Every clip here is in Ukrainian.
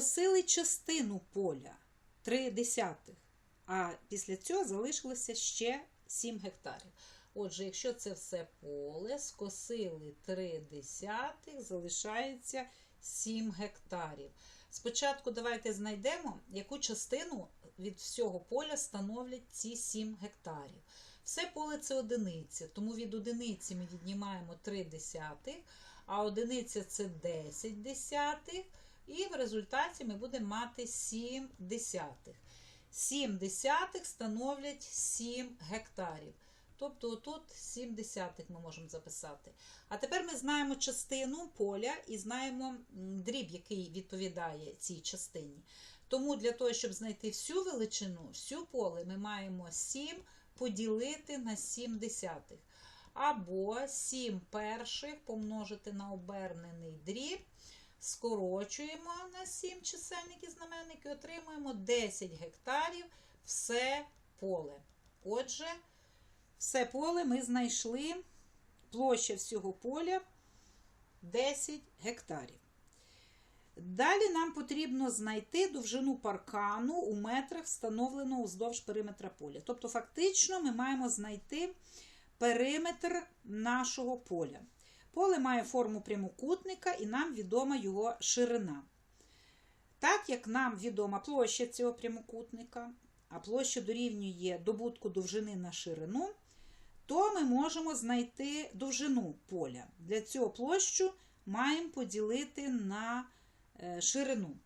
скосили частину поля 3 десятих, а після цього залишилося ще 7 гектарів. Отже, якщо це все поле, скосили 3 десятих, залишається 7 гектарів. Спочатку давайте знайдемо, яку частину від всього поля становлять ці 7 гектарів. Все поле це одиниця, тому від одиниці ми віднімаємо 3 десятих, а одиниця це 10 десятих, і в результаті ми будемо мати 7 десятих. 7 десятих становлять 7 гектарів. Тобто тут 7 десятих ми можемо записати. А тепер ми знаємо частину поля і знаємо дріб, який відповідає цій частині. Тому для того, щоб знайти всю величину, всю поле, ми маємо 7 поділити на 7 десятих. Або 7 перших помножити на обернений дріб. Скорочуємо на 7 чисельник і знаменник і отримуємо 10 гектарів все поле. Отже, все поле ми знайшли площа всього поля 10 гектарів. Далі нам потрібно знайти довжину паркану у метрах, встановленого вздовж периметра поля. Тобто, фактично, ми маємо знайти периметр нашого поля. Поле має форму прямокутника і нам відома його ширина. Так як нам відома площа цього прямокутника, а площа дорівнює добутку довжини на ширину, то ми можемо знайти довжину поля. Для цього площу маємо поділити на е, ширину.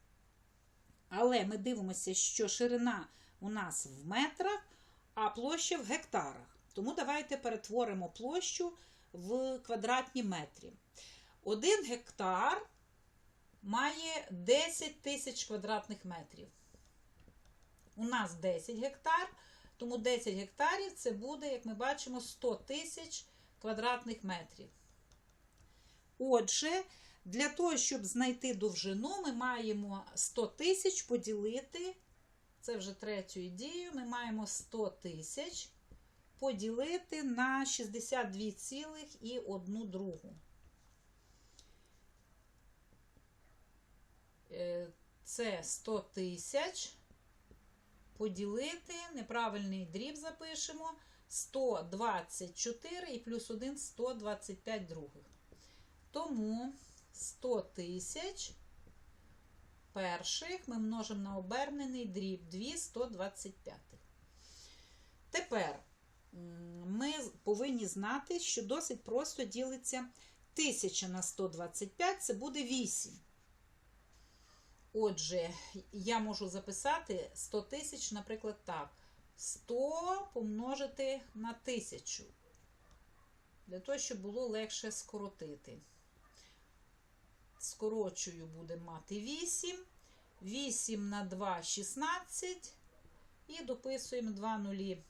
Але ми дивимося, що ширина у нас в метрах, а площа в гектарах. Тому давайте перетворимо площу в квадратні метрі. Один гектар має 10 тисяч квадратних метрів. У нас 10 гектар, тому 10 гектарів це буде, як ми бачимо, 100 тисяч квадратних метрів. Отже, для того, щоб знайти довжину, ми маємо 100 тисяч поділити, це вже третьою дією, ми маємо 100 тисяч поділити на 62,1 другу. Е, Це 100 тисяч поділити, неправильний дріб запишемо, 124 і плюс 1 125 других. Тому 100 тисяч перших ми множимо на обернений дріб 2 125. Тепер ми повинні знати, що досить просто ділиться 1000 на 125, це буде 8. Отже, я можу записати 100 тисяч, наприклад, так. 100 помножити на 1000. Для того, щоб було легше скоротити. Скорочую, будемо мати 8. 8 на 2 16. І дописуємо 2 нулі.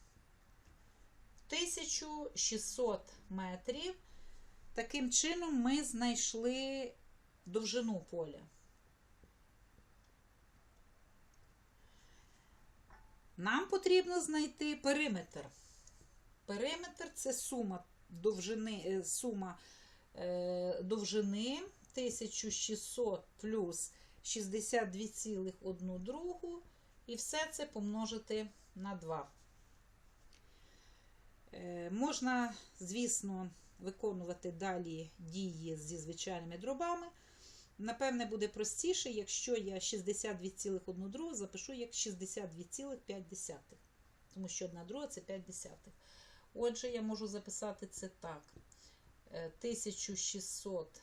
1600 метрів. Таким чином ми знайшли довжину поля. Нам потрібно знайти периметр. Периметр це сума довжини, е, сума е, довжини 1600 плюс 62,1 другу. І все це помножити на 2. Е, можна, звісно, виконувати далі дії зі звичайними дробами. Напевне, буде простіше, якщо я 62,1 другу запишу як 62,5. Тому що 1 друга це 5 десятих. Отже, я можу записати це так. 1600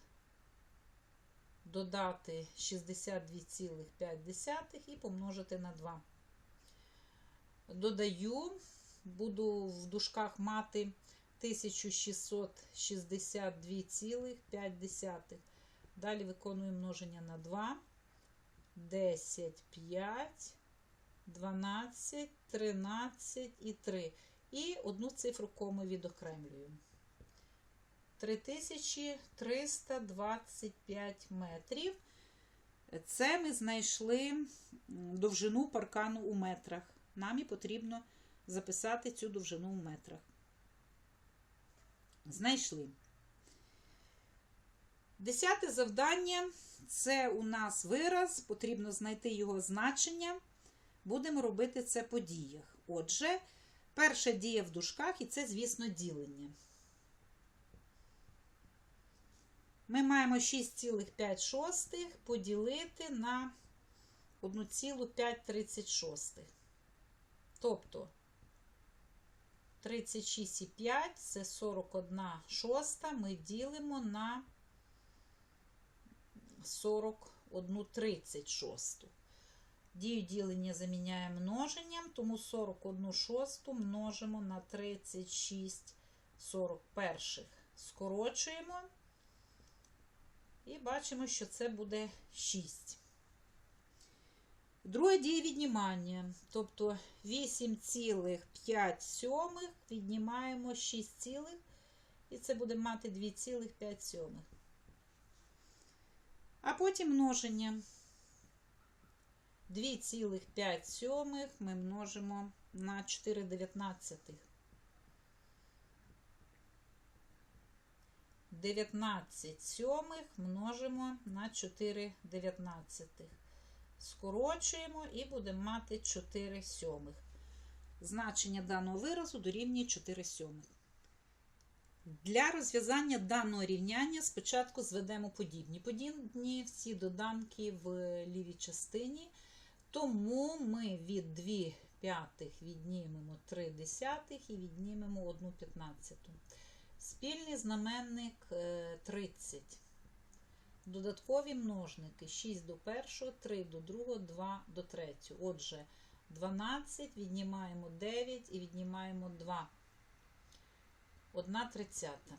додати 62,5 і помножити на 2. Додаю, буду в дужках мати 1662,5. Далі виконую множення на 2, 10, 5, 12, 13 і 3. І одну цифру коми відокремлюю. 3325 метрів. Це ми знайшли довжину паркану у метрах. Нам і потрібно записати цю довжину у метрах. Знайшли. Десяте завдання це у нас вираз, потрібно знайти його значення. Будемо робити це по діях. Отже, перша дія в дужках, і це, звісно, ділення. Ми маємо 6,5 поділити на 1,536. Тобто 36,5 це 41 шоста. Ми ділимо на 41 36. Дію ділення заміняємо множенням, тому 41 шосту множимо на 36 41. Скорочуємо. І бачимо, що це буде 6. Друге діє віднімання. Тобто 8,5 сьомих віднімаємо 6, цілих, і це буде мати 2,5 сьомих. А потім множення. 2,5 сьомих ми множимо на 4 дев'ятнадцятих. 19 сьомих множимо на 4 дев'ятнадцятих. Скорочуємо і будемо мати 4 сьомих. Значення даного виразу дорівнює 4 сьомих. Для розв'язання даного рівняння спочатку зведемо подібні. Подібні всі доданки в лівій частині. Тому ми від 2 п'ятих віднімемо 3 десятих і віднімемо 1 п'ятнадцяту. Спільний знаменник 30. Додаткові множники 6 до першого, 3 до другого, 2 до третього. Отже, 12 віднімаємо 9 і віднімаємо 2. 1 тридцята.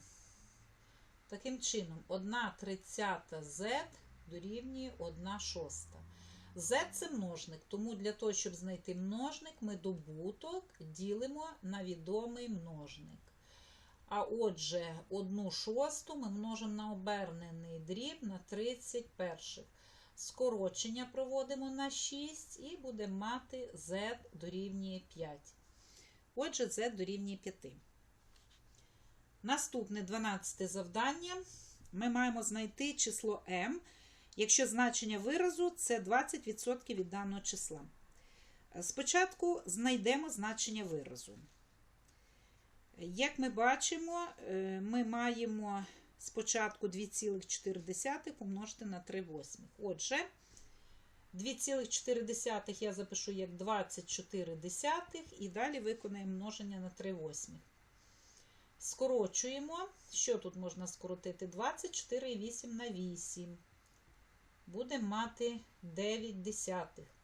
Таким чином, 1 тридцята z дорівнює 1 шоста. Z це множник, тому для того, щоб знайти множник, ми добуток ділимо на відомий множник. А отже, 1 шосту ми множимо на обернений дріб на 31. Скорочення проводимо на 6 і будемо мати z дорівнює 5. Отже, z дорівнює 5. Наступне 12 завдання. Ми маємо знайти число m, якщо значення виразу це 20% від даного числа. Спочатку знайдемо значення виразу. Як ми бачимо, ми маємо спочатку 2,4 помножити на 3 восьмих. Отже, 2,4 я запишу як 24 десятих і далі виконаємо множення на 3 восьмих. Скорочуємо. Що тут можна скоротити? 24,8 на 8. Будемо мати 9 десятих.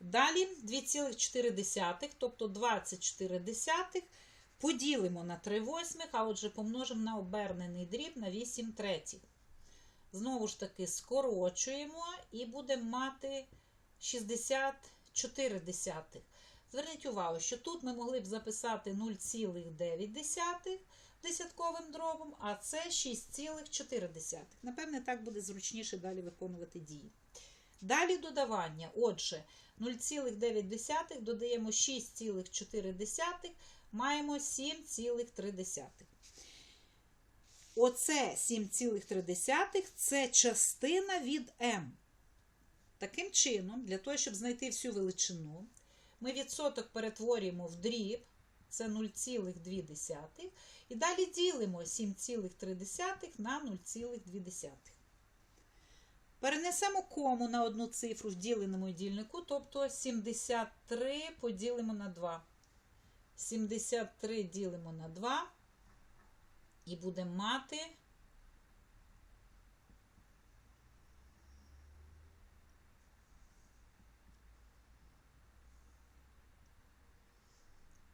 Далі 2,4, тобто 24 десятих, поділимо на 3 восьмих, а отже, помножимо на обернений дріб на 8 третіх. Знову ж таки, скорочуємо і будемо мати 64 десятих. Зверніть увагу, що тут ми могли б записати 0,9 десятковим дробом, а це 6,4. Напевне, так буде зручніше далі виконувати дії. Далі додавання. Отже, 0,9 додаємо 6,4, маємо 7,3. Оце 7,3 це частина від m. Таким чином, для того, щоб знайти всю величину, ми відсоток перетворюємо в дріб, це 0,2. І далі ділимо 7,3 на 0,2. Перенесемо кому на одну цифру в діленому дільнику, тобто 73 поділимо на 2. 73 ділимо на 2 і будемо мати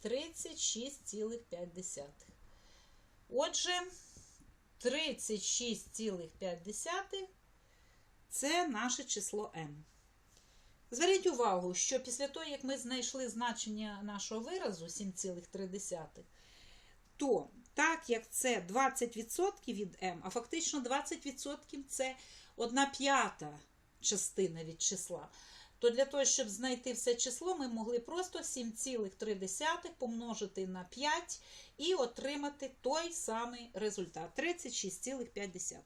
36,5. Отже, 36,5 це наше число m. Зверніть увагу, що після того, як ми знайшли значення нашого виразу 7,3, то так як це 20% від m, а фактично 20% це 1 п'ята частина від числа, то для того, щоб знайти все число, ми могли просто 7,3 помножити на 5 і отримати той самий результат 36,5.